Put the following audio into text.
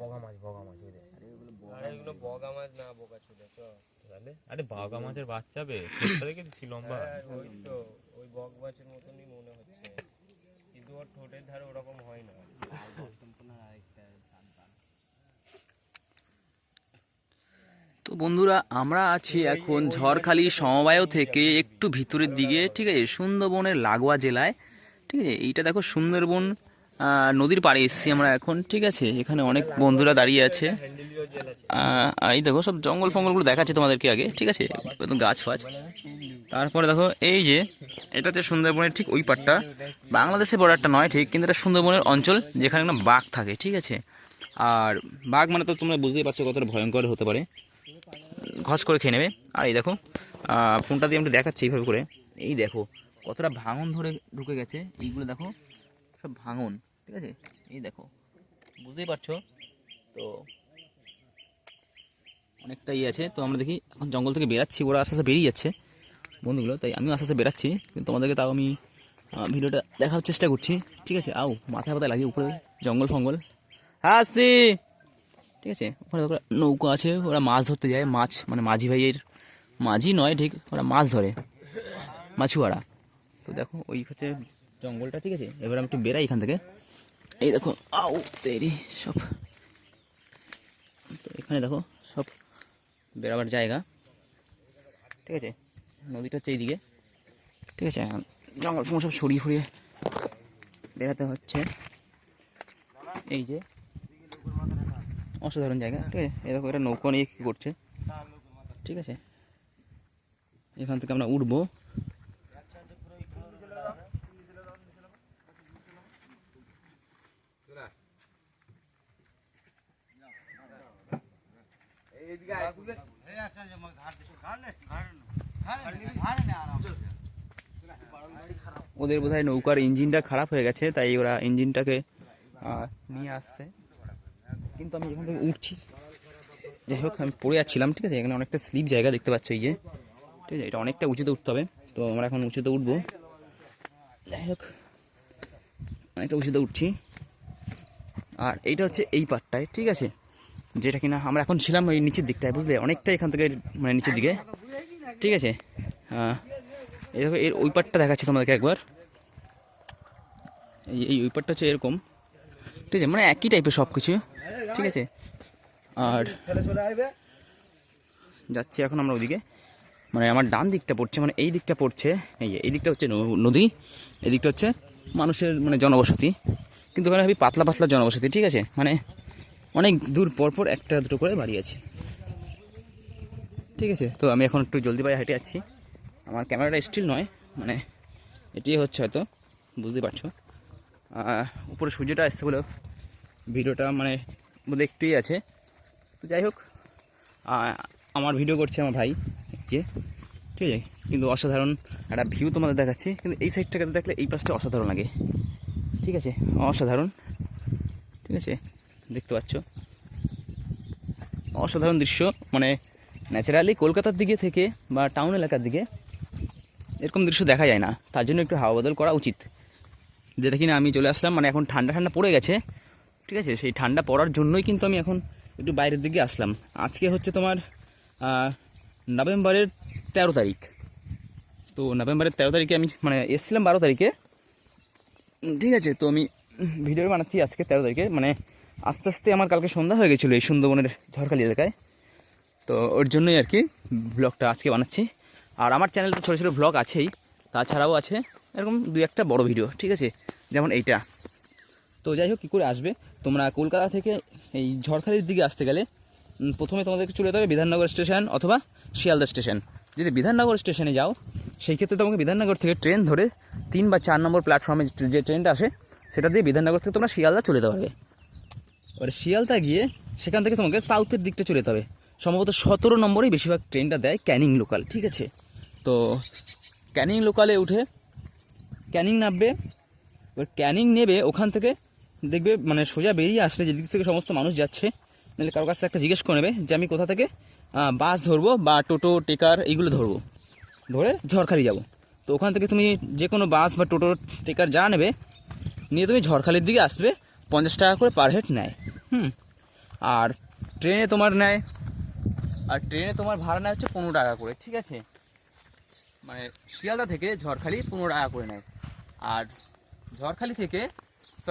বগা মাছ বগা মাছ ওই আরে এগুলো বগা মাছ। না বোকা ছিল চ। তাহলে? আরে বাঘা মাছের বাচ্চা বে ঠোঁটটা দেখেছি লম্বা। ওই তো ওই বগ মাছের মতনই মনে হচ্ছে। কিন্তু ওর ঠোঁটের ধারে ওরকম হয় না। তো বন্ধুরা আমরা আছি এখন ঝড়খালি সমবায় থেকে একটু ভিতরের দিকে ঠিক আছে? সুন্দরবনের লাগোয়া জেলায় ঠিক আছে? এইটা দেখো সুন্দরবন নদীর পাড়ে এসছি আমরা এখন, ঠিক আছে? এখানে অনেক বন্ধুরা দাঁড়িয়ে আছে। এই দেখো, সব জঙ্গল ফঙ্গলগুলো দেখাচ্ছে তোমাদেরকে আগে, ঠিক আছে? একদম গাছ ফাছ। তারপরে দেখো, এই যে, এটা হচ্ছে সুন্দরবনের ঠিক ওই পাটটা বাংলাদেশের বর্ডারটা নয়, ঠিক, কিন্তু এটা সুন্দরবনের অঞ্চল যেখানে না বাঘ থাকে, ঠিক আছে? আর বাঘ মানে তো তোমরা বুঝতেই পারছ কতটা ভয়ঙ্কর হতে পারে। ঘস করে খেয়ে নেবে। আর এই দেখো ফোনটা দিয়ে আমি একটু দেখাচ্ছি এইভাবে করে। এই দেখো, কতটা ভাঙন ধরে ঢুকে গেছে। এইগুলো দেখো সব ভাঙন, ঠিক আছে? এই দেখো, বুঝতেই পারছ? তো অনেকটা ইয়ে আছে। তো আমরা দেখি, এখন জঙ্গল থেকে বেরাচ্ছি, ওরা আস্তে আস্তে বেরিয়ে যাচ্ছে বন্ধুগুলো, তাই আমিও আস্তে আস্তে বেরাচ্ছি। কিন্তু তোমাদেরকে তাও আমি ভিডিওটা দেখার চেষ্টা করছি, ঠিক আছে? আও মাথায় পাতায় লাগিয়ে উপরে, জঙ্গল ফঙ্গল। হ্যাঁ আসছি! ঠিক আছে? ওখানে নৌকা আছে, ওরা মাছ ধরতে যায়, মাছ মানে মাঝি ভাইয়ের, মাঝি নয়, ঠিক? ওরা মাছ ধরে, মাছুয়ারা। তো দেখো, ওই হচ্ছে জঙ্গলটা, ঠিক আছে? এবার আমি একটু বেরাই এখান থেকে। এই দেখো, আউ, তেরি, সব। তো এখানে দেখো, সব বেরাবার জায়গা। ঠিক আছে? নদীটা হচ্ছে এইদিকে। ঠিক আছে? জঙ্গল ফঙ্গল সব সরিয়ে ফরিয়ে বেরাতে হচ্ছে। এই যে, অসাধারণ জায়গা। ঠিক আছে? এই দেখো, এটা নৌকা নিয়ে কী করছে? ঠিক আছে? এখান থেকে আমরা উঠবো। ওদের বোধহয় নৌকার ইঞ্জিনটা খারাপ হয়ে গেছে তাই ওরা ইঞ্জিনটাকে নিয়ে আসছে। কিন্তু আমি এখান থেকে উঠছি। যাই হোক আমি পড়ে যাচ্ছিলাম ঠিক আছে? এখানে অনেকটা স্লিপ জায়গা দেখতে পাচ্ছ এই যে। ঠিক আছে এটা অনেকটা উঁচুতে উঠতে হবে। তো আমরা এখন উঁচুতে উঠবো। যাই হোক অনেকটা উঁচুতে উঠছি। আর এইটা হচ্ছে এই পাটটায় ঠিক আছে? যেটা কিনা আমরা এখন ছিলাম ওই নিচের দিকটায়, বুঝলে? অনেকটা এখান থেকে মানে নিচের দিকে। ঠিক আছে? দেখো, এর ওই পাটটা দেখাচ্ছি তোমাদেরকে একবার। এই ওই পাটটা হচ্ছে এরকম। ঠিক আছে? মানে একই টাইপের সব কিছু ঠিক আছে? আর যাচ্ছি এখন আমরা ওদিকে। মানে আমার ডান দিকটা পড়ছে মানে এই দিকটা পড়ছে। এই এই দিকটা হচ্ছে নদী, এই দিকটা হচ্ছে মানুষের মানে জনবসতি। কিন্তু ওখানে ভাবি পাতলা পাতলা জনবসতি, ঠিক আছে? মানে অনেক দূর পর পর একটা দুটো করে বাড়ি আছে। ঠিক আছে? তো আমি এখন একটু জলদি পায়ে হেঁটে যাচ্ছি। আমার ক্যামেরাটা স্টিল নয় মানে এটি হচ্ছে হয়তো বুঝতে পারছ। উপরে সূর্যটা আসছে বলে ভিডিওটা মানে বোধ একটুই আছে। তো যাই হোক আমার ভিডিও করছে আমার ভাই, যে, ঠিক আছে? কিন্তু অসাধারণ একটা ভিউ তোমাদের দেখাচ্ছি। কিন্তু এই সাইডটাকে দেখলে এই পাশটা অসাধারণ লাগে। ঠিক আছে? অসাধারণ। ঠিক আছে? দেখতে পাচ্ছ। অসাধারণ দৃশ্য মানে ন্যাচারালি কলকাতার দিকে থেকে বা টাউন এলাকার দিকে এরকম দৃশ্য দেখা যায় না। তার জন্য একটু হাওয়া বদল করা উচিত। যেটা কিনা আমি চলে আসলাম মানে এখন ঠান্ডা ঠান্ডা পড়ে গেছে, ঠিক আছে? সেই ঠান্ডা পড়ার জন্যই কিন্তু আমি এখন একটু বাইরের দিকে আসলাম। আজকে হচ্ছে তোমার নভেম্বরের তেরো তারিখ। তো নভেম্বরের তেরো তারিখে আমি মানে এসেছিলাম বারো তারিখে। ঠিক আছে, তো আমি ভিডিও বানাচ্ছি আজকে তেরো তারিখে মানে আস্তে আস্তে আমার কালকে সন্ধ্যা হয়ে গেছিল এই সুন্দরবনের ঝড়খালি এলাকায়। তো ওর জন্যই আর কি ব্লগটা আজকে বানাচ্ছি। আর আমার চ্যানেলে তো ছোটো ছোটো ব্লগ আছেই, তাছাড়াও আছে এরকম দুই একটা বড় ভিডিও ঠিক আছে? যেমন এইটা। তো যাই হোক, কী করে আসবে? তোমরা কলকাতা থেকে এই ঝড়খালির দিকে আসতে গেলে প্রথমে তোমাদেরকে চলে যেতে হবে বিধাননগর স্টেশন অথবা শিয়ালদা স্টেশন। যদি বিধাননগর স্টেশনে যাও, সেই ক্ষেত্রে তোমাকে বিধাননগর থেকে ট্রেন ধরে তিন বা চার নম্বর প্ল্যাটফর্মে যে ট্রেনটা আসে, সেটা দিয়ে বিধাননগর থেকে তোমরা শিয়ালদা চলে যেতে পারবে। এবারে শিয়ালদা গিয়ে সেখান থেকে তোমাকে সাউথের দিকটা চলে যেতে হবে। সম্ভবত সতেরো নম্বরেই বেশিরভাগ ট্রেনটা দেয় ক্যানিং লোকাল ঠিক আছে? তো ক্যানিং লোকালে উঠে ক্যানিং নামবে, এবার ক্যানিং নেবে, ওখান থেকে দেখবে মানে সোজা বেরিয়ে আসলে যেদিক থেকে সমস্ত মানুষ যাচ্ছে, নাহলে কারোর কাছে একটা জিজ্ঞেস করে নেবে যে আমি কোথা থেকে বাস ধরবো বা টোটো, টেকার এইগুলো ধরবো। ধরে ঝড়খালি যাব। তো ওখান থেকে তুমি যে কোনো বাস বা টোটো, টেকার যা নেবে, নিয়ে তুমি ঝড়খালির দিকে আসবে, পঞ্চাশ টাকা করে পার হেড নেয়। হুম। আর ট্রেনে তোমার নেয়, আর ট্রেনে তোমার ভাড়া নেয় হচ্ছে পনেরো টাকা করে, ঠিক আছে? মানে শিয়ালদা থেকে ঝড়খালি পনেরো টাকা করে নেয়। আর ঝড়খালি থেকে